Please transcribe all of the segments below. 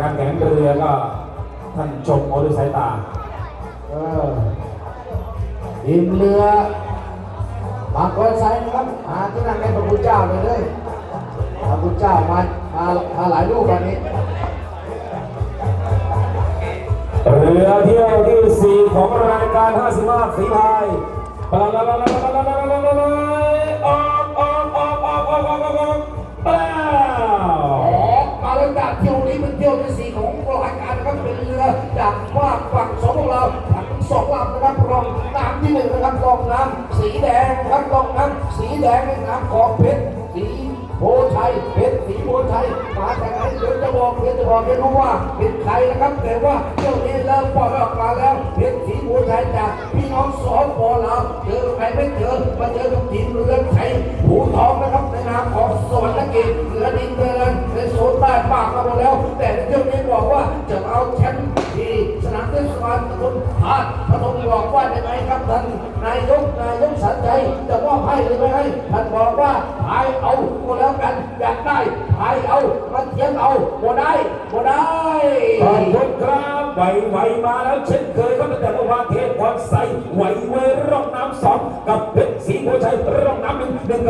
การแข่งเรือก็ท่านชมเอาด้วยสายตาเออทีมเรือบางกอนไซนะครับหาที่นั่งให้พระคุณเจ้าเลยเลยพระคุณเจ้ามามามาหลายลูกวันนี้ เรือเที่ยวที่4ของรายการ 55ฝีพายปลาลาลาลาลาลาลาลาลา ที่องน้ำสีแดงนะครับรองน้ำสีแดงในน้ำของเพชรสีโพชัยเพชรสีโพชัยมาจากไหนเดี๋ยวจะบอกเดี๋ยวจะบอกไม่รู้ว่าเป็นใครนะครับแต่ว่าเที่ยวนี้เริ่มปล่อยออกมาแล้วเพชรสีโพชัยจากพี่น้องสองปอเราวเจอใครไม่เจอมาเจอกับทีมเรือไทยหูทองนะครับในนามของสวรรค์เกตเรือดินเดินในโซนใต้ปากมาหมดแล้ว แต่เที่ยวนี้บอกว่าจะเอาแชมป์ที่ เทศบาลตำบลหาดพนมบอกว่ายังไงครับท่านนายกนายกสันใจจะมอบให้หรือไม่ให้ท่านบอกว่าพายเอาก็แล้วกันอยากได้พายเอามาเทียมเอาบ่ได้บ่ได้ขอบคุณครับไหวไหวมาแล้วเช่นเคยครับตั้งแต่เมื่อวานเทพวามใสไหวเวร่องน้ำสอง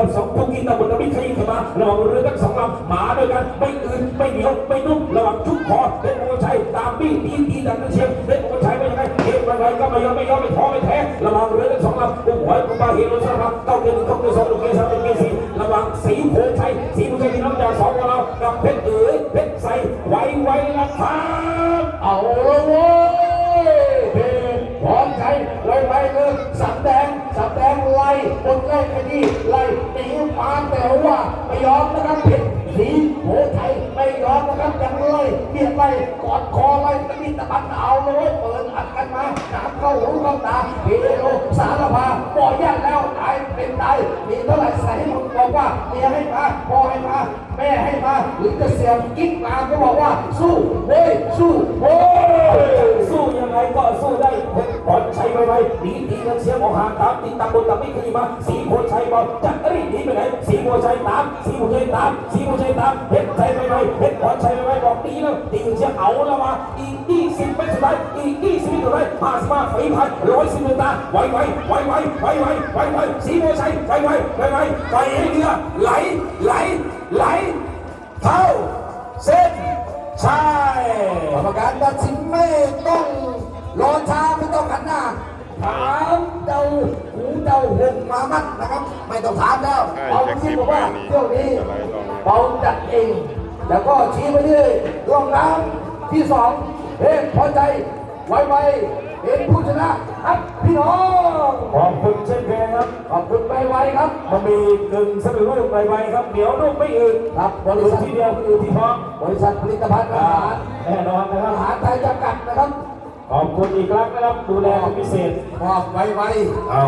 กับสองทุกทีตะบนตะมิขยี้เข้ามาระหว่างเรือทั้งสองลำหมาด้วยกันไม่อื่นไม่เหนียวไม่นุ่มระหว่างชุกคอเพชรโพชัยตามบี้ตีตีดันเชียงเพชรโพชัยไม่ยังไงเกมอะไรก็ไม่ยอมไม่ยอมไม่ท้อไม่แท้ระหว่างเรือทั้งสองลำกุ้งหอยกุ้งปลาเห็นรถสลับเก้าเกมหนึ่งเก้าเกมสองหนึ่งเกมสามหนึ่งเกมสี่ระหว่างสีโพชัยสีโพชัยพี่น้องจ่าสองของเรากับเพชรเอ๋ยเพชรใสไหวไหวละครับเอาละว้ย ดงไล่บนไล่คดีไล่หนีมาแต่ว่าไม่ยอมนะครับเพชรสีโหไทยไม่ยอมนะครับยังไล่เบียดไล่กอดคอไล่ตะบิดตะบันเอาเลยเปิดอัดกันมาน้ำเข้าหูเข้าตาเฮโลสารพาปล่อยแยกแล้วตายเป็นตายมีเท่าไหร่ใส่ให้หมดบอกว่าเมียให้มาพ่อให้มาแม่ให้มาหรือจะเสียงกิ๊กมาก็บอกว่าสู้เว้ยสู้โว้ยสู้ยังไงก็สู้ ได้เพชรพรชัยไปไปหนีทีกันเสียงของหางตามติดตามบนตามไม่เคยมาสีโพชัยบอกจะรีบหนีไปไหนสีโพชัยตามสีโพชัยตามสีโพชัยตามเพชรชัยไปไปเพชรพรชัยไปไปบอกตีแล้วตีกันเสียเอาแล้วมาอีกยี่สิบเป็นสุดท้ายอีกยี่สิบเป็นสุดท้ายห้าสิบห้าฝีพายร้อยสิบหนึ่งตาไวไวไวไวไวไวไวไวสีโพชัยไวไวไวไวไวให้เรือไหลไหลไหลเท่าเส้นชัยกรรมการตัดสินไม่ต ถามเดาหูเดาหงมามัดนะครับ ไม่ต้องถามแล้วใช่เอาแจ็คที่สิบบอกว่าไปนี่เที่ยวนี้จะไหลลงเบาจัดเอง แล้วก็ชี้ไปที่ร่องน้ำที่สองเฮ้พอใจไวไวๆเป็นผู้ชนะครับพี่น้องขอบคุณเช่นเคยครับขอบคุณไวไวๆครับมันมีกึ่งสำเร็จรูปไวๆครับเดี๋ยวลูกไม่อืดครับบอืริดษัททีเดียวคือที่ท้องบริษัทผลิตภัณฑ์อาอ่าหารแน่นอน ครับขอบคุณอีกครั้งนะครับดูแลเป็นพิเศษ มอบไวไวๆเอา